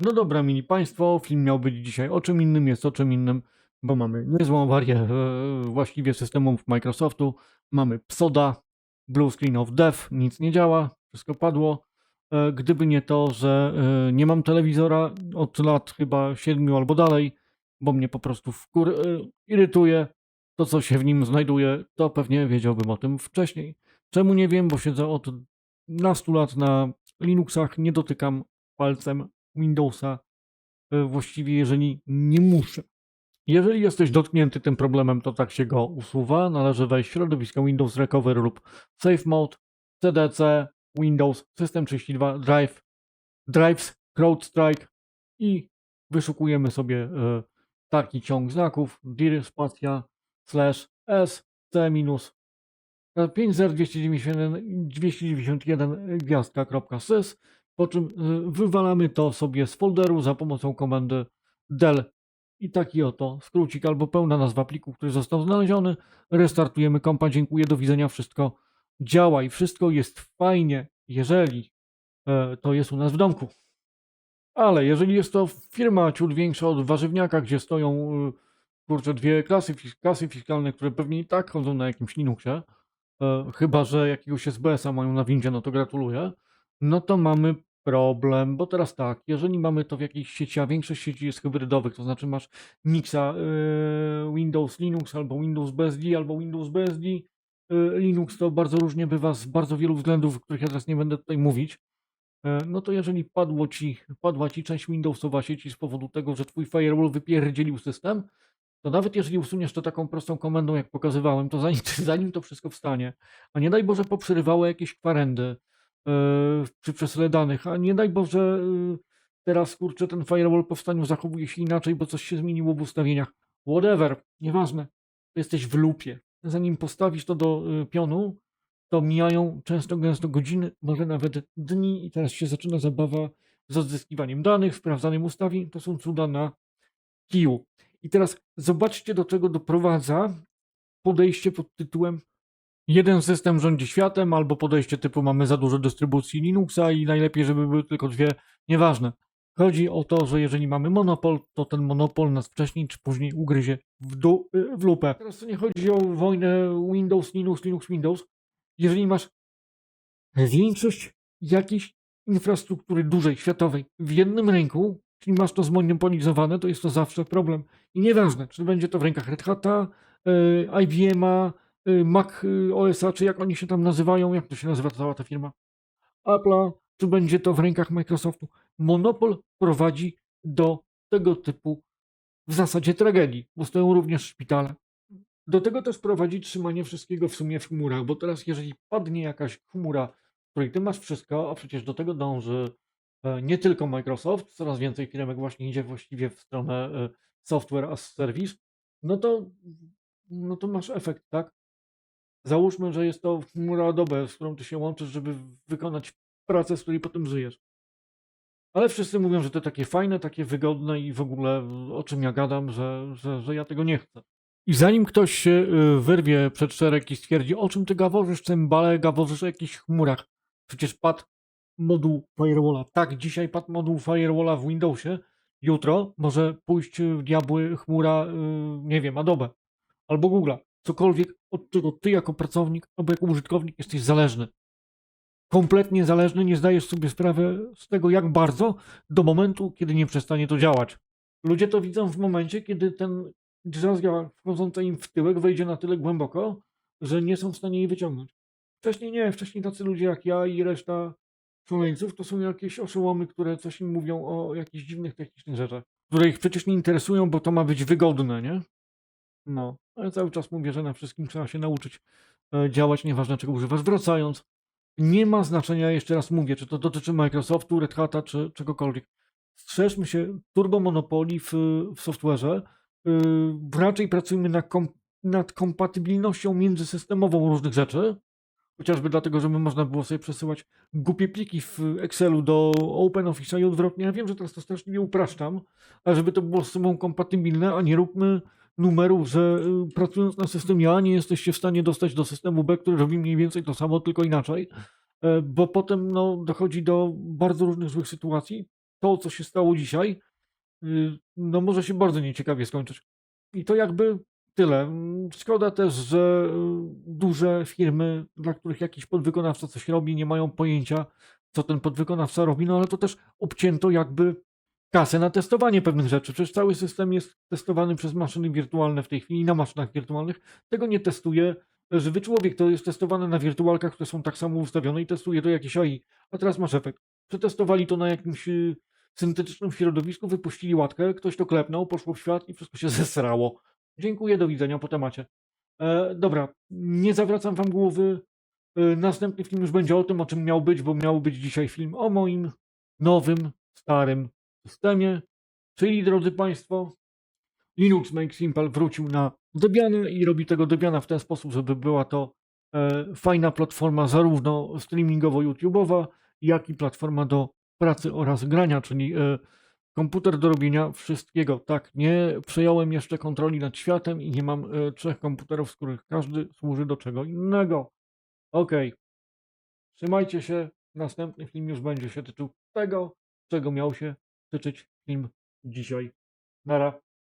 No dobra, mili państwo, film miał być dzisiaj o czym innym, jest o czym innym, bo mamy niezłą awarię e, właściwie systemów Microsoftu. Mamy PSODA, Blue Screen of Death, nic nie działa, wszystko padło. E, Gdyby nie to, że e, nie mam telewizora od lat chyba siedmiu albo dalej, bo mnie po prostu wkur... irytuje to, co się w nim znajduje, to pewnie wiedziałbym o tym wcześniej. Czemu nie wiem, bo siedzę od nastu lat na Linuxach, nie dotykam palcem Windowsa, e, właściwie jeżeli nie muszę. Jeżeli jesteś dotknięty tym problemem, to tak się go usuwa. Należy wejść w środowisko Windows Recovery lub Safe Mode, CDC, Windows, System 32, Drive, Drives, CrowdStrike i wyszukujemy sobie e, taki ciąg znaków dir spacja slash s c minus 50291 gwiazdka.sys po czym y, wywalamy to sobie z folderu za pomocą komendy del i taki oto skrócik albo pełna nazwa pliku, który został znaleziony. Restartujemy kompa, dziękuję, do widzenia, wszystko działa i wszystko jest fajnie, jeżeli e, to jest u nas w domku. Ale jeżeli jest to firma ciut większa od warzywniaka, gdzie stoją y, kurczę dwie klasy, kasy fiskalne, które pewnie i tak chodzą na jakimś Linuxie, e, chyba że jakiegoś SBS-a mają na windzie, no to gratuluję, no to mamy problem, bo teraz tak, jeżeli mamy to w jakiejś sieci, a większość sieci jest hybrydowych, to znaczy masz mixa e, Windows Linux albo Windows BSD albo Windows BSD e, Linux, to bardzo różnie bywa z bardzo wielu względów, o których ja teraz nie będę tutaj mówić. E, No to jeżeli padło ci, padła ci część Windowsowa sieci z powodu tego, że twój firewall wypierdzielił system, to nawet jeżeli usuniesz to taką prostą komendą, jak pokazywałem, to zanim, zanim to wszystko wstanie, a nie daj Boże poprzerywało jakieś kwarendy yy, przy przesyle danych, a nie daj Boże yy, teraz kurczę ten firewall po wstaniu zachowuje się inaczej, bo coś się zmieniło w ustawieniach. Whatever, nieważne. Jesteś w lupie. Zanim postawisz to do yy, pionu, to mijają często gęsto godziny, może nawet dni i teraz się zaczyna zabawa z odzyskiwaniem danych, sprawdzaniem ustawień. To są cuda na kiju. I teraz zobaczcie, do czego doprowadza podejście pod tytułem jeden system rządzi światem, albo podejście typu mamy za dużo dystrybucji Linuxa i najlepiej, żeby były tylko dwie. Nieważne. Chodzi o to, że jeżeli mamy monopol, to ten monopol nas wcześniej czy później ugryzie w, w lupę. Teraz nie chodzi o wojnę Windows, Linux, Linux, Windows. Jeżeli masz większość jakiejś infrastruktury dużej, światowej w jednym ręku, czyli masz to zmonopolizowane, to jest to zawsze problem. I nieważne, czy będzie to w rękach Red Hata, y, IBM-a, Mac y, OS-a, czy jak oni się tam nazywają, jak to się nazywa cała ta firma, Apple'a, czy będzie to w rękach Microsoftu. Monopol prowadzi do tego typu w zasadzie tragedii, bo stoją również szpitale. Do tego też prowadzi trzymanie wszystkiego w sumie w chmurach, bo teraz jeżeli padnie jakaś chmura, w której ty masz wszystko, a przecież do tego dąży e, nie tylko Microsoft, coraz więcej firmek właśnie idzie właściwie w stronę e, software as service, no to, no to masz efekt, tak? Załóżmy, że jest to chmura Adobe, z którą ty się łączysz, żeby wykonać pracę, z której potem żyjesz. Ale wszyscy mówią, że to takie fajne, takie wygodne i w ogóle o czym ja gadam, że, że, że ja tego nie chcę. I zanim ktoś się y, wyrwie przed szereg i stwierdzi, o czym ty gaworzysz, cymbale, gaworzysz o jakichś chmurach. Przecież padł moduł Firewalla. Tak, dzisiaj padł moduł Firewalla w Windowsie. Jutro może pójść w diabły chmura, y, nie wiem, Adobe albo Google'a. Cokolwiek, od czego ty jako pracownik albo jako użytkownik jesteś zależny. Kompletnie zależny, nie zdajesz sobie sprawy z tego, jak bardzo, do momentu, kiedy nie przestanie to działać. Ludzie to widzą w momencie, kiedy ten drzazga wchodząca im w tyłek wejdzie na tyle głęboko, że nie są w stanie jej wyciągnąć. Wcześniej nie, wcześniej tacy ludzie jak ja i reszta szaleńców to są jakieś oszołomy, które coś im mówią o jakichś dziwnych technicznych rzeczach, które ich przecież nie interesują, bo to ma być wygodne, nie? No, ale cały czas mówię, że na wszystkim trzeba się nauczyć e, działać, nieważne czego używasz. Wracając, nie ma znaczenia, jeszcze raz mówię, czy to dotyczy Microsoftu, Red Hata, czy czegokolwiek. Strzeżmy się turbomonopolii w, w software'ze. Yy, raczej pracujmy nad, kom, nad kompatybilnością międzysystemową różnych rzeczy. Chociażby dlatego, żeby można było sobie przesyłać głupie pliki w Excelu do OpenOffice'a i odwrotnie. Ja wiem, że teraz to strasznie upraszczam, ale żeby to było z sobą kompatybilne, a nie róbmy numerów, że y, pracując na systemie A nie jesteście w stanie dostać do systemu B, który robi mniej więcej to samo, tylko inaczej, e, bo potem no, dochodzi do bardzo różnych złych sytuacji. to, co się stało dzisiaj, y, no może się bardzo nieciekawie skończyć. I to jakby tyle. Mm, Szkoda też, że y, duże firmy, dla których jakiś podwykonawca coś robi, nie mają pojęcia, co ten podwykonawca robi, no ale to też obcięto jakby kasę na testowanie pewnych rzeczy. Przecież cały system jest testowany przez maszyny wirtualne w tej chwili, na maszynach wirtualnych. Tego nie testuje żywy człowiek, to jest testowane na wirtualkach, które są tak samo ustawione i testuje to jakieś AI. A teraz masz efekt. Przetestowali to na jakimś y, syntetycznym środowisku, wypuścili łatkę, ktoś to klepnął, poszło w świat i wszystko się zesrało. Dziękuję, do widzenia po temacie. E, dobra, nie zawracam wam głowy. E, następny film już będzie o tym, o czym miał być, bo miał być dzisiaj film o moim nowym, starym systemie. Czyli, drodzy Państwo, Linux Make Simple wrócił na Debiana i robi tego Debiana w ten sposób, żeby była to e, fajna platforma zarówno streamingowo-YouTube'owa, jak i platforma do pracy oraz grania, czyli e, komputer do robienia wszystkiego. Tak, nie przejąłem jeszcze kontroli nad światem i nie mam e, trzech komputerów, z których każdy służy do czego innego. Okej. Trzymajcie się. Następny film już będzie się tyczył tego, czego miał się tyczyć film dzisiaj. Nara.